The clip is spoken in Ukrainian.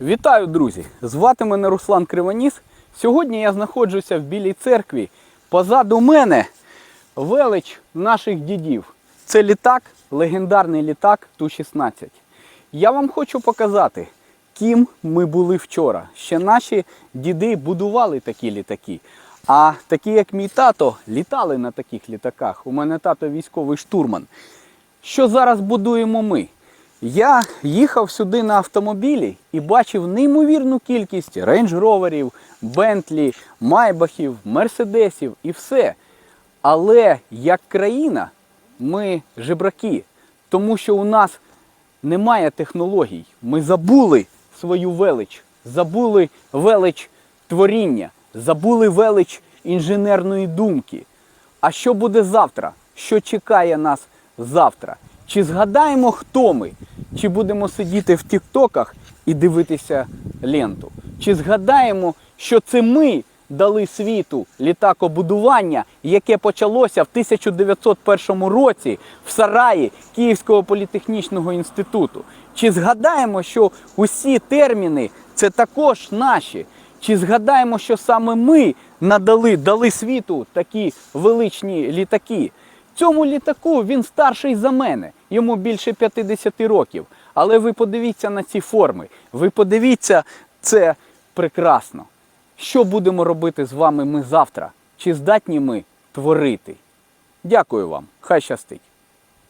Вітаю, друзі! Звати мене Руслан Кривоніс. Сьогодні я знаходжуся в Білій церкві. Позаду мене велич наших дідів. Це літак, легендарний літак Ту-16. Я вам хочу показати, ким ми були вчора. Ще наші діди будували такі літаки. А такі, як мій тато, літали на таких літаках. У мене тато військовий штурман. Що зараз будуємо ми? Я їхав сюди на автомобілі і бачив неймовірну кількість рейндж-роверів, Бентлі, Майбахів, Мерседесів і все. Але як країна ми жебраки, тому що у нас немає технологій. Ми забули свою велич, забули велич творіння, забули велич інженерної думки. А що буде завтра? Що чекає нас завтра? Чи згадаємо, хто ми? Чи будемо сидіти в тіктоках і дивитися ленту? Чи згадаємо, що це ми дали світу літакобудування, яке почалося в 1901 році в Сараї Київського політехнічного інституту? Чи згадаємо, що усі терміни це також наші? Чи згадаємо, що саме ми надали дали світу такі величні літаки? Цьому літаку він старший за мене, йому більше 50 років. Але ви подивіться на ці форми, ви подивіться, це прекрасно. Що будемо робити з вами ми завтра? Чи здатні ми творити? Дякую вам, хай щастить.